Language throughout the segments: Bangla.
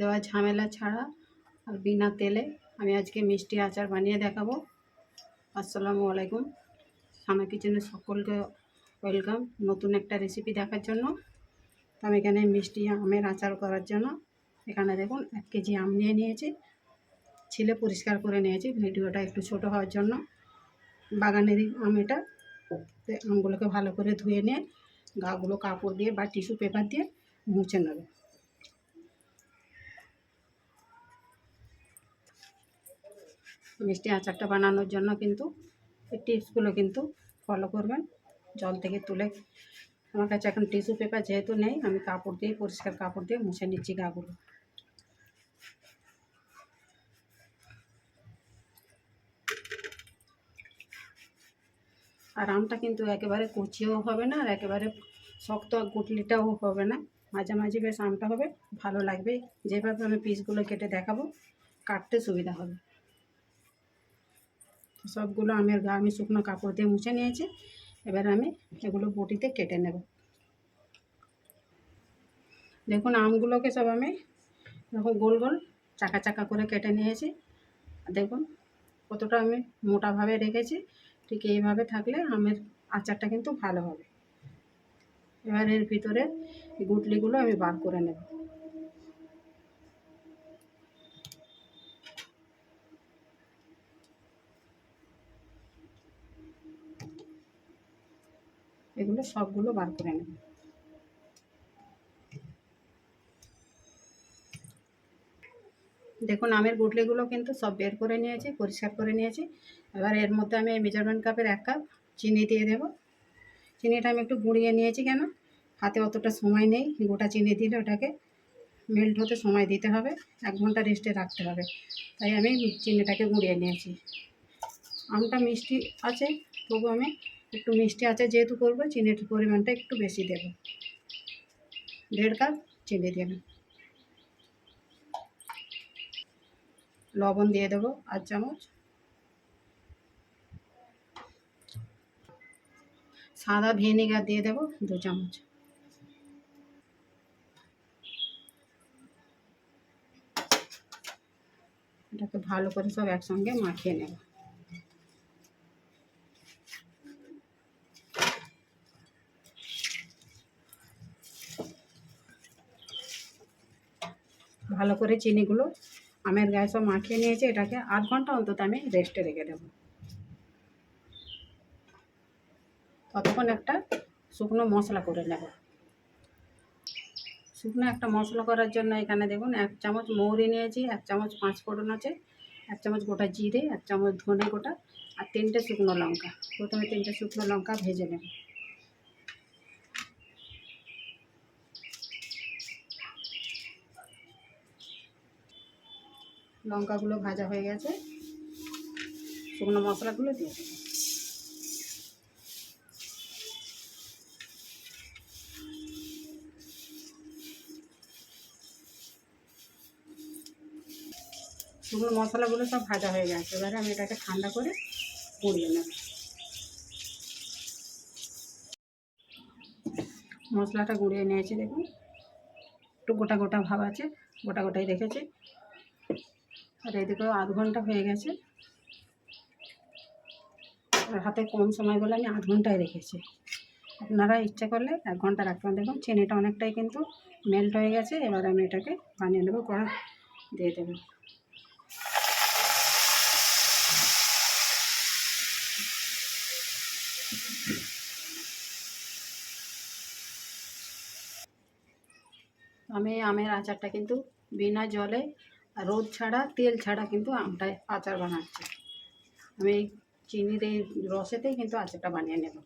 দেওয়া ঝামেলা ছাড়া আর বিনা তেলে আমি আজকে মিষ্টি আচার বানিয়ে দেখাবো। আসসালামু আলাইকুম। সামা কিচেনে সকলকে ওয়েলকাম নতুন একটা রেসিপি দেখার জন্য। তো আমি এখানে মিষ্টি আমের আচার করার জন্য এখানে দেখুন এক কেজি আম নিয়ে নিয়েছি। ছিলে পরিষ্কার করে নিয়েছি, ভিডিওটা একটু ছোট হওয়ার জন্য। বাগানেরই আম এটা আমগুলোকে ভালো করে ধুয়ে নিয়ে গাগুলো কাপড় দিয়ে বা টিস্যু পেপার দিয়ে মুছে নেবে। মিষ্টি আচারটা বানানোর জন্য কিন্তু এই টিপসগুলো কিন্তু ফলো করবেন। জল থেকে তুলে। আমার কাছে এখন টিস্যু পেপার যেহেতু নেই, আমি কাপড় দিয়ে, পরিষ্কার কাপড় দিয়ে মুছে নিচ্ছি গাগুলো। আর আমটা কিন্তু একেবারে কুচিও হবে না, আর একেবারে শক্ত গুটলিটাও হবে না। মাঝামাঝি বেশ আমটা হবে, ভালো লাগবে। যেভাবে আমি পিসগুলো কেটে দেখাবো, কাটতে সুবিধা হবে। সবগুলো আমের গা আমি শুকনো কাপড় দিয়ে মুছে নিয়েছি। এবার আমি এগুলো বটিতে কেটে নেব। দেখুন, আমগুলোকে সব আমি এরকম গোল গোল চাকা চাকা করে কেটে নিয়েছি। দেখুন, কতটা আমি মোটাভাবে রেখেছি। ঠিক এইভাবে থাকলে আমের আচারটা কিন্তু ভালো হবে। এবার এর ভিতরে গুটলিগুলো আমি বার করে নেব। এগুলো সবগুলো বার করে নেব। দেখুন, আমের গুটলিগুলো কিন্তু সব বের করে নিয়েছি, পরিষ্কার করে নিয়েছি। এবার এর মধ্যে আমি মেজারমেন্ট কাপের এক কাপ চিনি দিয়ে দেব। চিনিটা আমি একটু গুঁড়িয়ে নিয়েছি কেন? হাতে অতটা সময় নেই, গোটা চিনি দিলে ওটাকে মেল্ট হতে সময় দিতে হবে, এক ঘণ্টা রেস্টে রাখতে হবে। তাই আমি চিনিটাকে গুঁড়িয়ে নিয়েছি। আমটা মিষ্টি আছে, তবু আমি একটু মিষ্টি আছে যেহেতু করব, চিনির পরিমাণটা একটু বেশি দেব। দেড় কাপ চিনি দেবেন লবণ দিয়ে দেবো আধ চামচ। সাদা ভিনেগার দিয়ে দেবো দু চামচ। এটাকে ভালো করে সব একসঙ্গে মাখিয়ে নেব। ভালো করে চিনিগুলো আমের গায়ে সব মাখিয়ে নিয়েছি, এটাকে আধ ঘণ্টা অন্তত আমি রেস্টে রেখে দেবো। ততক্ষণ একটা শুকনো মশলা করে নেব। শুকনো একটা মশলা করার জন্য এখানে দেখুন, এক চামচ মৌরি নিয়েছি, এক চামচ পাঁচ ফোড়ন আছে, এক চামচ গোটা জিরে, এক চামচ ধনে গোটা আর তিনটে শুকনো লঙ্কা। প্রথমে তিনটে শুকনো লঙ্কা ভেজে নেব। লঙ্কাগুলো ভাজা হয়ে গেছে। শুকনো মশলাগুলো দিয়ে দেবো। শুকনো মশলাগুলো সব ভাজা হয়ে গেছে। এবারে আমি এটাকে ঠান্ডা করে পুড়িয়ে নেব। মশলাটা গুঁড়িয়ে নিয়েছি, দেখুন। একটু গোটা গোটা ভাব আছে, গোটা গোটাই রেখেছি আর এদিকেও আধ ঘণ্টা হয়ে গেছে। হাতে কম সময় বলে আমি আধ ঘন্টায় রেখেছি। আপনারা ইচ্ছা করলে এক ঘণ্টা রাখতে রাখবেন দেখুন, চিনিটা অনেকটাই কিন্তু মেল্ট হয়ে গেছে। এবার আমি এটাকে বানিয়ে নেব, কড়া দিয়ে দেবো। আমি আমের আচারটা কিন্তু বিনা জলে রোদ ছাড়া, তেল ছাড়া কিন্তু আমটা আচার বানাচ্ছি। আমি এই চিনির এই রসেতেই কিন্তু আচারটা বানিয়ে নেব।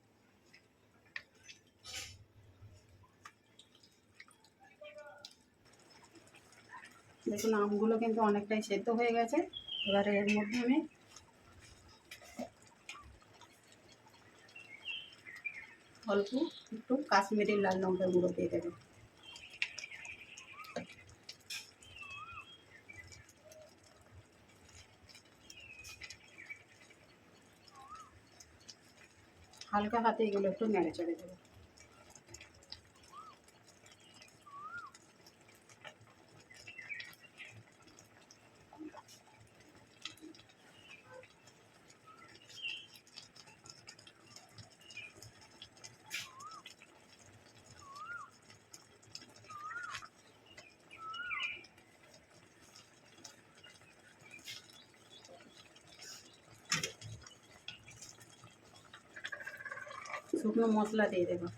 দেখুন, আমগুলো কিন্তু অনেকটাই সেদ্ধ হয়ে গেছে। এবারে এর মধ্যে আমি অল্প একটু কাশ্মীরি লাল লঙ্কার গুঁড়ো দিয়ে দেবো। হালকা হাতে এগুলো একটু নেড়ে চড়ে দেবো। শুকনো মশলা দিয়ে দেবো।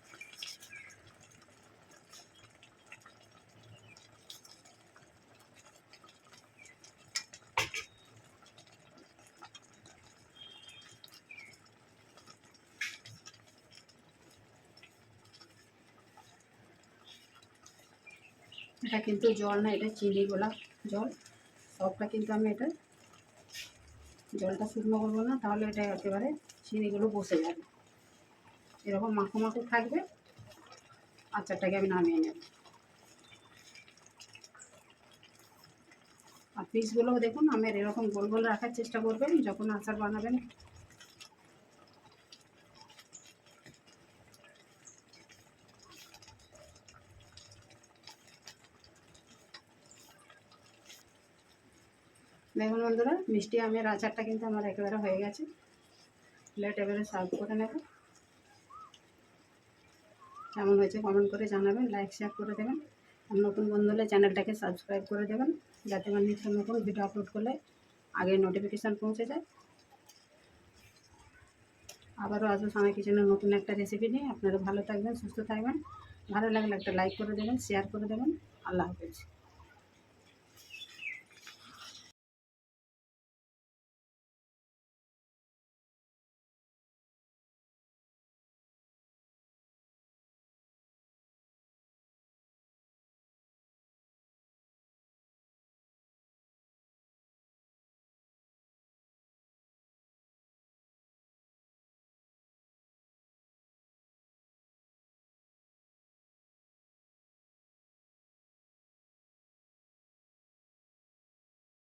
এটা কিন্তু জল না, এটা চিনি গোলাপ জল। সবটা কিন্তু আমি এটা জলটা শুকনো করব না, তাহলে এটা একেবারে চিনিগুলো বসে যাবে। এরকম মাখো মাখো থাকবে। আচারটাকে আমি নামিয়ে নেব। আর পিসগুলোও দেখুন, আমের এরকম গোল গোল রাখার চেষ্টা করবেন যখন আচার বানাবেন। দেখুন বন্ধুরা, মিষ্টি আমের আচারটা কিন্তু আমার একেবারে হয়ে গেছে। প্লেট এবারে সার্ভ করে নেব। কেমন হয়েছে কমেন্ট করে জানাবেন লাইক শেয়ার করে দেবেন। আর নতুন বন্ধু হলে চ্যানেলটাকে সাবস্ক্রাইব করে দেবেন, যাতে আমার নিত্য নতুন ভিডিও আপলোড করলে আগে নোটিফিকেশান পৌঁছে যায়। আবারও আসব সামনে কিচেনের নতুন একটা রেসিপি নিয়ে। আপনারা ভালো থাকবেন, সুস্থ থাকবেন। ভালো লাগলে একটা লাইক করে দেবেন শেয়ার করে দেবেন। আল্লাহ হাফেজ।